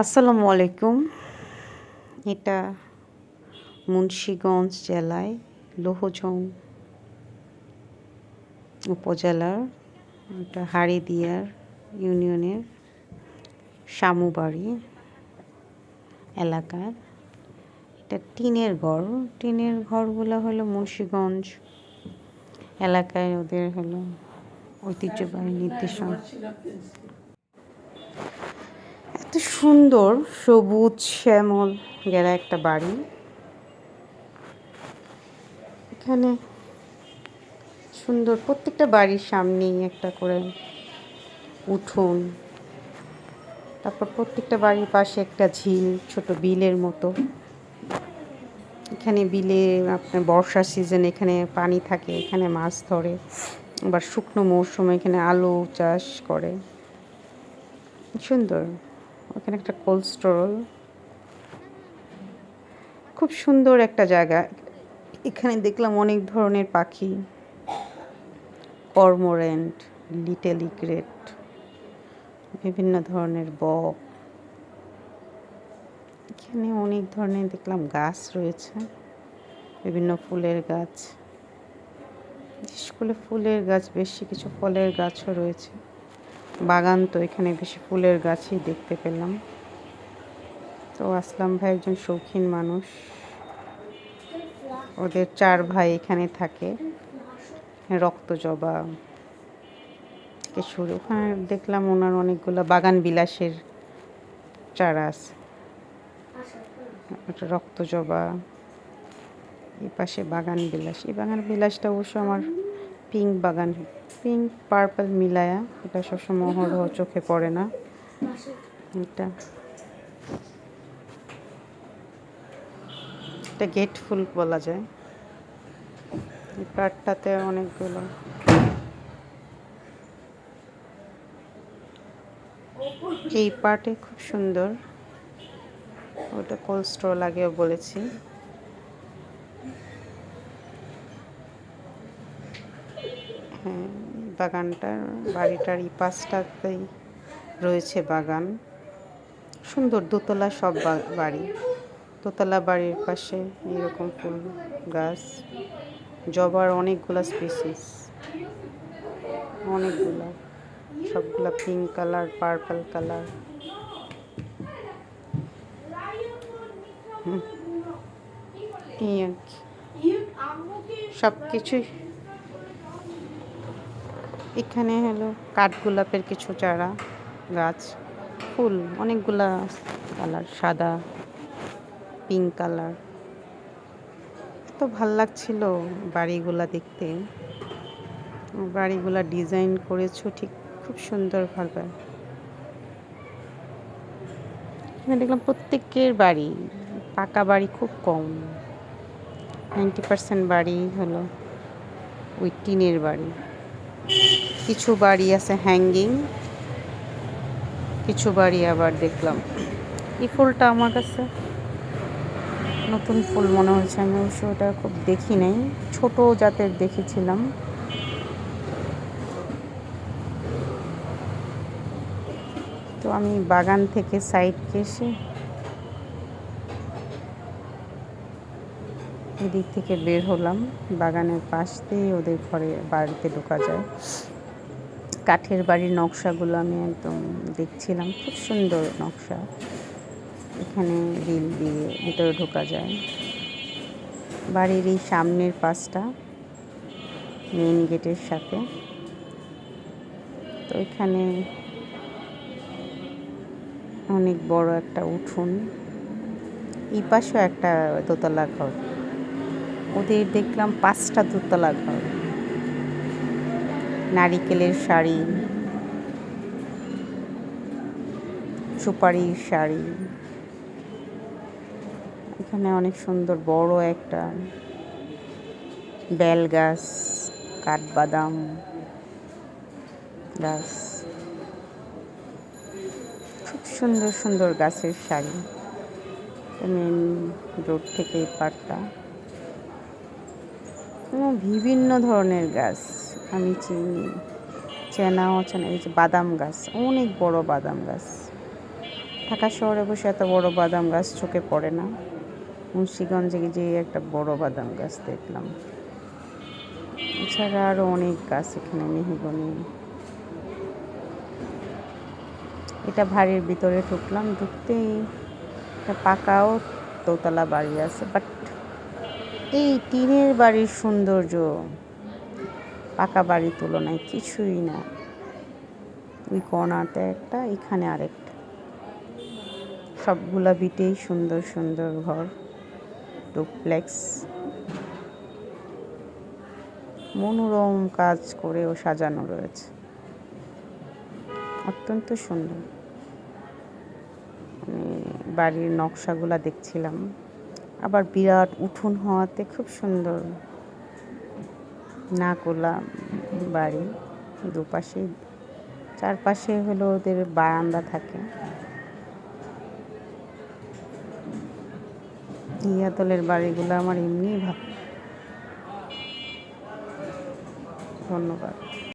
আসসালামু আলাইকুম। এটা মুন্সীগঞ্জ জেলায় লোহজং উপজেলার এটা হাড়িদিয়ার ইউনিয়নের শামুবাড়ি এলাকার। এটা টিনের ঘর। টিনের ঘরগুলো হলো মুন্সীগঞ্জ এলাকায় ওদের হলো ঐতিহ্যবাহী নির্দেশন। এত সুন্দর সবুজ শ্যামল গেরা একটা বাড়ি। এখানে সুন্দর প্রত্যেকটা বাড়ির সামনেই একটা করে উঠোন। তারপর প্রত্যেকটা বাড়ির পাশে একটা ঝিল, ছোট বিলের মতো। এখানে বিলে আপনার বর্ষার সিজন এখানে পানি থাকে, এখানে মাছ ধরে। আবার শুকনো মৌসুমে এখানে আলু চাষ করে। সুন্দর। ওখানে একটা কোল্ড স্টোর খুব সুন্দর একটা জায়গা। এখানে দেখলাম অনেক ধরনের পাখি। কর্মোরেন্ট, লিটেল ইগ্রেট বিভিন্ন ধরনের বক। এখানে অনেক ধরনের দেখলাম গাছ রয়েছে। বিভিন্ন ফুলের গাছ। বিশেষ ফুলের গাছ, বেশি কিছু ফলের গাছও রয়েছে। বাগান তো এখানে বেশি ফুলের গাছই দেখতে পেলাম। তো আসলাম ভাই একজন শৌখিন মানুষ। ওদের চার ভাই এখানে থাকে। রক্ত জবা থেকে ওখানে দেখলাম ওনার অনেকগুলো বাগান বিলাসের চারা আছে। ওটা রক্ত জবা এই পাশে বাগান বিলাস। এই বাগান বিলাসটা অবশ্য আমার পিঙ্ক বাগান, পিঙ্ক পার্পল মিলায়া, এটা সবসময় অহরহ চোখে পড়ে না। এটা। এটা গেট ফুল বলা যায়। এই পার্টটাতে অনেকগুলো। এই পার্টে খুব সুন্দর। ওটা কোল্ড স্টোর লাগেও বলেছি। হ্যাঁ বাগানটার বাড়িটার এই পাশটাতেই রয়েছে বাগান। সুন্দর দোতলা সব বাড়ি। দোতলা বাড়ির পাশে এরকম ফুল গাছ, জবার অনেকগুলা স্পিসিস অনেকগুলা, সবগুলা পিঙ্ক কালার পার্পল কালার এই আর কি। সব কিছুই এখানে হলো কাঠগোলাপের কিছু চারা, গাছ, ফুল, অনেকগুলা কালার, সাদা পিঙ্ক কালার। এত ভালো লাগছিল বাড়িগুলা দেখতে। বাড়িগুলা ডিজাইন করেছ ঠিক খুব সুন্দরভাবে। এখানে দেখলাম প্রত্যেকের বাড়ি, পাকা বাড়ি খুব কম। নাইনটি পার্সেন্ট বাড়ি হলো ওই টিনের বাড়ি। কিছু বাড়ি আছে হ্যাঙ্গিং কিছু বাড়ি আবার দেখলাম। এই ফুলটা আমার কাছে, নতুন ফুল মনে হয়েছে, আমি অবশ্য ওটা খুব দেখি নাই, ছোট জাতের দেখেছিলাম। তো আমি বাগান থেকে সাইডকে এসে এদিক থেকে বের হলাম। বাগানের পাশ দিয়ে ওদের ঘরে বাড়িতে ঢোকা যায়। কাঠের বাড়ির নকশাগুলো আমি একদম দেখছিলাম। খুব সুন্দর নকশা। এখানে রিল দিয়ে ভিতরে ঢোকা যায়। বাড়ির এই সামনের পাশটা মেন গেটের সাথে। তো এখানে অনেক বড় একটা উঠোন। এই পাশেও একটা দোতলা ঘর। ওদের দেখলাম পাঁচটা দোতলা ঘর। নারিকেলের শাড়ি, সুপারির শাড়ি। এখানে অনেক সুন্দর বড় একটা বেল গাছ কাঠবাদাম গাছ। খুব সুন্দর সুন্দর গাছের শাড়ি। মেন রোড থেকে এই বিভিন্ন ধরনের গাছ আমি চিনি চেনা অচেনা, এই যে বাদাম গাছ, অনেক বড় বাদাম গাছ। ঢাকা শহরে বসে এত বড় বাদাম গাছ চোখে পড়ে না। মুন্সিগঞ্জে যে একটা বড় বাদাম গাছ দেখলাম। এছাড়া আরও অনেক গাছ এখানে, মেহগনি। এটা বাড়ির ভিতরে ঢুকলাম, ঢুকতেই একটা পাকাও দোতলা বাড়ি আছে বাট এই টিনের বাড়ির সৌন্দর্য। পাকা বাড়ির তুলনায় কিছুই না। ওই কর্নারতে একটা, এখানে আরেকটা। সবগুলা বিটেই সুন্দর সুন্দর ঘর, ডুপ্লেক্স। মনোরম কাজ করেও সাজানো রয়েছে। অত্যন্ত সুন্দর। আমি বাড়ির নকশাগুলা দেখছিলাম। আবার বিরাট উঠোন হওয়াতে খুব সুন্দর। নাকোলা বাড়ি, দুপাশে, চারপাশে হলো ওদের বারান্দা থাকে। ইয়াতলের বাড়িগুলো আমার এমনিই ভালো। ধন্যবাদ।